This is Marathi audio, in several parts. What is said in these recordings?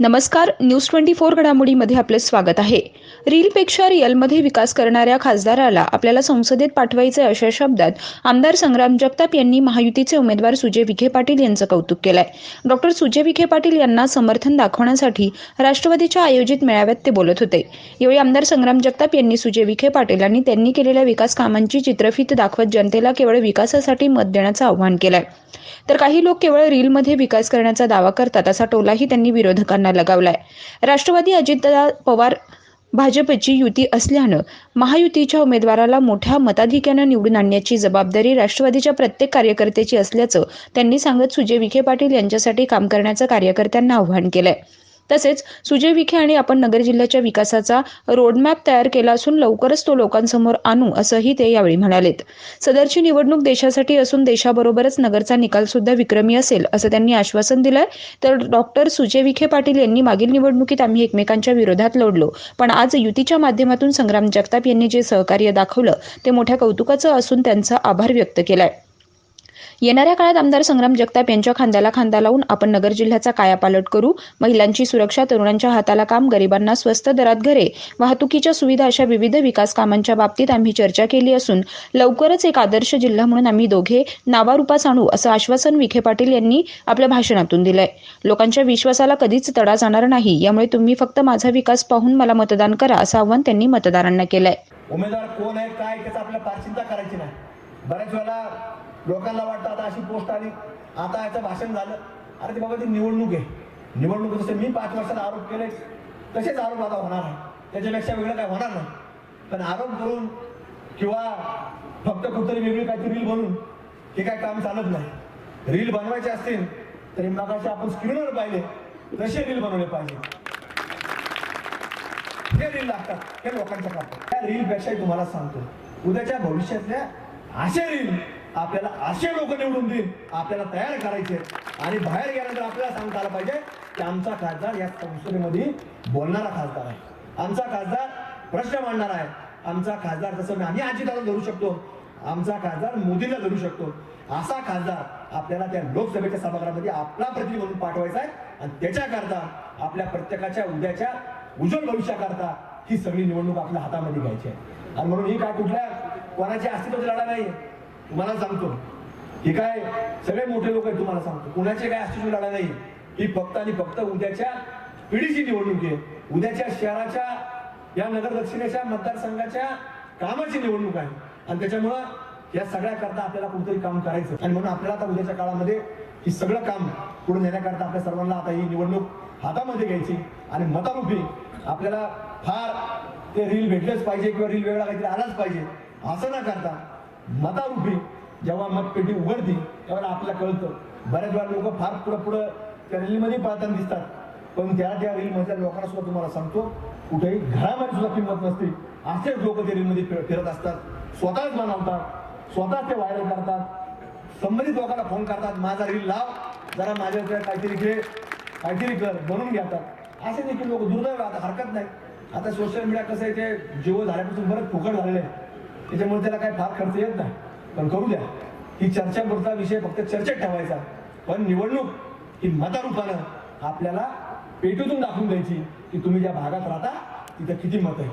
नमस्कार न्यूज ट्वेंटी फोर घडामोडीमध्ये आपलं स्वागत आहे. रीलपेक्षा रिअलमध्ये विकास करणाऱ्या खासदाराला आपल्याला संसदेत पाठवायचे अशा शब्दात आमदार संग्राम जगताप यांनी महायुतीचे उमेदवार सुजय विखे पाटील यांचं कौतुक केलंय. डॉक्टर सुजय विखे पाटील यांना समर्थन दाखवण्यासाठी राष्ट्रवादीच्या आयोजित मेळाव्यात ते बोलत होते. यावेळी आमदार संग्राम जगताप यांनी सुजय विखे पाटील आणि त्यांनी केलेल्या विकास कामांची चित्रफित दाखवत जनतेला केवळ विकासासाठी मत देण्याचं आवाहन केलंय. तर काही लोक केवळ रीलमध्ये विकास करण्याचा दावा करतात असा टोलाही त्यांनी विरोधकांना लगावलाय. राष्ट्रवादी अजितदादा पवार भाजपची युती असल्यानं महायुतीच्या उमेदवाराला मोठ्या मताधिक्यानं निवडून आणण्याची जबाबदारी राष्ट्रवादीच्या प्रत्येक कार्यकर्त्याची असल्याचं त्यांनी सांगत सुजय विखे पाटील यांच्यासाठी काम करण्याचं कार्यकर्त्यांना आव्हान केलंय. तसेच सुजय विखे आणि आपण नगर जिल्ह्याच्या विकासाचा रोडमॅप तयार केला असून लवकरच तो लोकांसमोर आणू असंही ते यावेळी म्हणालेत. सदरची निवडणूक देशासाठी असून देशाबरोबरच नगरचा निकाल सुद्धा विक्रमी असेल असं त्यांनी आश्वासन दिलंय. तर डॉक्टर सुजय विखे पाटील यांनी मागील निवडणुकीत आम्ही एकमेकांच्या विरोधात लढलो. पण आज युतीच्या माध्यमातून संग्राम जगताप यांनी जे सहकार्य दाखवलं ते मोठ्या कौतुकाचं असून त्यांचा आभार व्यक्त केलाय. येणाऱ्या काळात आमदार संग्राम जगताप यांच्या खांद्याला खांदा लावून आपण नगर जिल्ह्याचा कायापालट करू. महिलांची सुरक्षा तरुणांच्या हाताला काम गरिबांना स्वस्त दरात घरे वाहतुकीच्या सुविधा अशा विविध विकास कामांच्या बाबतीत आम्ही चर्चा केली असून लवकरच एक आदर्श जिल्हा म्हणून आम्ही दोघे नावारूपास आणू असं आश्वासन विखे पाटील यांनी आपल्या भाषणातून दिलंय. लोकांच्या विश्वासाला कधीच तडा जाणार नाही. यामुळे तुम्ही फक्त माझा विकास पाहून मला मतदान करा असं आव्हान त्यांनी मतदारांना केलंय. उमेदवार कोण आहे काय त्याचा आपल्याला फार चिंता करायची नाही. बऱ्याच वेळेला लोकांना वाटतं आता अशी पोस्ट आली. आता याचं भाषण झालं. अरे ते बाबा ती निवडणूक आहे. निवडणूक जसे मी पाच वर्षात आरोप केले. तसेच आरोप आता होणार आहे. त्याच्यापेक्षा वेगळं काय होणार नाही. पण आरोप करून किंवा फक्त कुठतरी वेगळी काहीतरी रील बनून हे काय काम चालत नाही. रील बनवायचे असतील तरी मगाशी आपण स्क्रीनवर पाहिले. तसे रील बनवले पाहिजे. हे रील लागतात हे लोकांच्या काम त्या रीलपेक्षाही तुम्हाला सांगतो. उद्याच्या भविष्यातल्या असे रील आपल्याला असे लोक निवडून देईल आपल्याला तयार करायचे आणि बाहेर गेल्यानंतर आपल्याला सांगता आलं पाहिजे की आमचा खासदार या संसदेमध्ये बोलणारा खासदार आहे. आमचा खासदार प्रश्न मांडणार आहे. आमचा खासदार तसं आम्ही अजिताला धरू शकतो आमचा खासदार मोदीला धरू शकतो. असा खासदार आपल्याला त्या लोकसभेच्या सभागृहामध्ये आपला प्रतिनिधी म्हणून पाठवायचा आहे आणि त्याच्याकरता आपल्या प्रत्येकाच्या उद्याच्या उज्ज्वल भविष्याकरता ही सगळी निवडणूक आपल्या हातामध्ये घ्यायची आहे. आणि म्हणून ही काय कुठल्या कोणाची अस्तित्वाची लढा नाही तुम्हाला सांगतो. हे काय सगळे मोठे लोक आहेत तुम्हाला सांगतो. कुणाचे काय अस्तित्व लढा नाही ही फक्त आणि फक्त उद्याच्या पिढीची निवडणूक आहे. उद्याच्या शहराच्या या नगर दक्षिणेच्या मतदारसंघाच्या कामाची निवडणूक आहे. आणि त्याच्यामुळं या सगळ्या करता आपल्याला कोणतरी काम करायचं. आणि म्हणून आपल्याला आता उद्याच्या काळामध्ये ही सगळं काम पुढे नेण्याकरता आपल्या सर्वांना आता ही निवडणूक हातामध्ये घ्यायची. आणि मतारूपी आपल्याला फार ते रील भेटलंच पाहिजे किंवा रील वेगळा काहीतरी आलाच पाहिजे. असं न करता मतारूपी जेव्हा मतपेटी उघडती तेव्हा आपल्याला कळतं. बऱ्याच वेळा लोक फार पुढं पुढं त्या रीलमध्ये पाहताना दिसतात. पण त्या त्या रीलमधल्या लोकांना सुद्धा तुम्हाला सांगतो कुठेही घरामध्ये सुद्धा किंमत नसते. असेच लोक त्या रीलमध्ये फिरत असतात. स्वतःच बनवतात स्वतःच ते व्हायरल करतात. संबंधित लोकांना फोन करतात माझा रील लाव. जरा माझ्या काहीतरी घे. काहीतरी कर. बनवून घेतात असे देखील लोक दुर्दैव आता हरकत नाही. आता सोशल मीडिया कसं आहे ते जीव झाल्यापासून बरंच फुकट झालेलं आहे. त्याच्यामुळे त्याला काही फार खर्च येत नाही. पण करू द्या ही चर्चा पुरता विषय फक्त चर्चेत ठेवायचा. पण निवडणूक ही मतारूपानं आपल्याला पेटीतून दाखवून द्यायची की तुम्ही ज्या भागात राहता तिथं किती मत आहे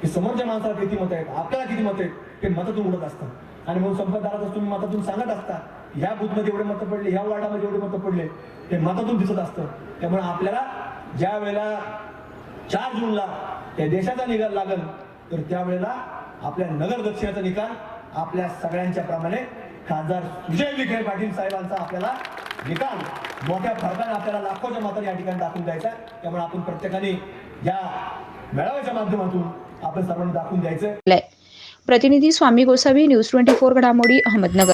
की समोरच्या माणसाला किती मत आहेत आपल्याला किती मत आहेत ते मतातून उडत असतात आणि म्हणून संपतदारात तुम्ही मतातून सांगत असता ह्या बुथमध्ये एवढे मतं पडले ह्या वार्डामध्ये एवढे मतं पडले ते मतातून दिसत असतं. त्यामुळे आपल्याला ज्या वेळेला चार जूनला त्या देशाचा निकाल लागल तर त्यावेळेला आपल्या नगर दक्षिणेचा निकाल आपल्या सगळ्यांच्या प्रमाणे खासदार सुजय विखे पाटील साहेबांचा आपल्याला निकाल. मोठ्या फरकाने आपल्याला लाखोच्या मात्र या ठिकाणी दाखवून द्यायचा त्यामुळे आपण प्रत्येकाने या मेळाव्याच्या माध्यमातून आपण सर्वांनी दाखवून द्यायचं प्रतिनिधी Swami Gosavi news twenty four घडामोडी अहमदनगर.